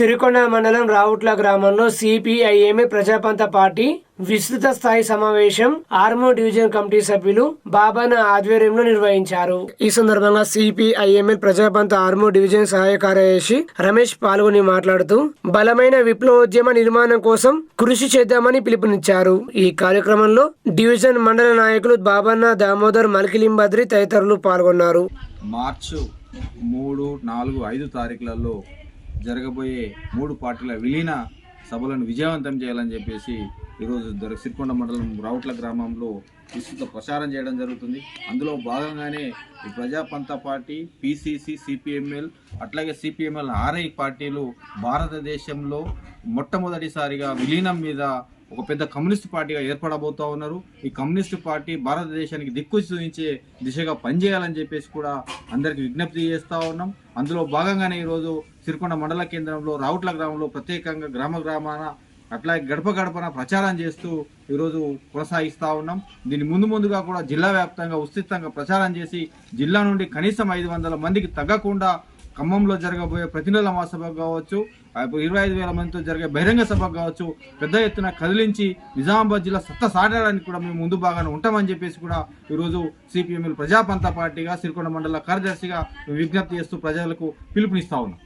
సిరికొండ మండలం రావుట్ల గ్రామంలో సిపిఐఎంఏ ప్రజాపంత పార్టీ విస్తృత స్థాయి సమావేశం ఆర్మో డివిజన్ కమిటీ సభ్యులు బాబాన ఆధ్వర్యంలో నిర్వహించారు. ఈ సందర్భంగా సిపిఐఎంఎల్ ప్రజాపంత ఆర్మో డివిజన్ సహాయ కార్యదర్శి రమేష్ పాల్గొని మాట్లాడుతూ బలమైన విప్లవోద్యమ నిర్మాణం కోసం కృషి చేద్దామని పిలుపునిచ్చారు. ఈ కార్యక్రమంలో డివిజన్ మండల నాయకులు బాబన్న దామోదర్ మల్కిలింబద్రి తదితరులు పాల్గొన్నారు. మార్చి మూడు నాలుగు ఐదు తారీఖులలో జరగబోయే మూడు పార్టీల విలీన సభలను విజయవంతం చేయాలని చెప్పేసి ఈరోజు సిరికొండ మండలం రావుట్ల గ్రామంలో విస్తృత ప్రచారం చేయడం జరుగుతుంది. అందులో భాగంగానే ఈ ప్రజాపంత పార్టీ పిసిసి సిపిఎంఎల్ అట్లాగే సిపిఎంఎల్ ఆర్ఐ పార్టీలు భారతదేశంలో మొట్టమొదటిసారిగా విలీనం మీద ఒక పెద్ద కమ్యూనిస్ట్ పార్టీగా ఏర్పడబోతా ఉన్నారు. ఈ కమ్యూనిస్ట్ పార్టీ భారతదేశానికి దిక్కు చూపించే దిశగా పనిచేయాలని చెప్పేసి కూడా అందరికీ విజ్ఞప్తి చేస్తూ ఉన్నాం. అందులో భాగంగానే ఈరోజు సిరికొండ మండల కేంద్రంలో రావుట్ల గ్రామంలో ప్రత్యేకంగా గ్రామ గ్రామాన అట్లాగే గడప గడపన ప్రచారం చేస్తూ ఈరోజు కొనసాగిస్తూ ఉన్నాం. దీని ముందు ముందుగా కూడా జిల్లా వ్యాప్తంగా విస్తృతంగా ప్రచారం చేసి జిల్లా నుండి కనీసం ఐదు వందల మందికి తగ్గకుండా ఖమ్మంలో జరగబోయే ప్రతి నెల మహాసభ కావచ్చు ఇరవై ఐదు వేల మందితో జరిగే బహిరంగ సభ కావచ్చు పెద్ద ఎత్తున కదిలించి నిజామాబాద్ జిల్లా సత్తా సాటడానికి కూడా మేము ముందు బాగానే ఉంటామని చెప్పేసి కూడా ఈరోజు సిపిఎంఎల్ ప్రజాపంత పార్టీగా సిరికొండ మండల కార్యదర్శిగా విజ్ఞప్తి చేస్తూ ప్రజలకు పిలుపునిస్తా ఉన్నాం.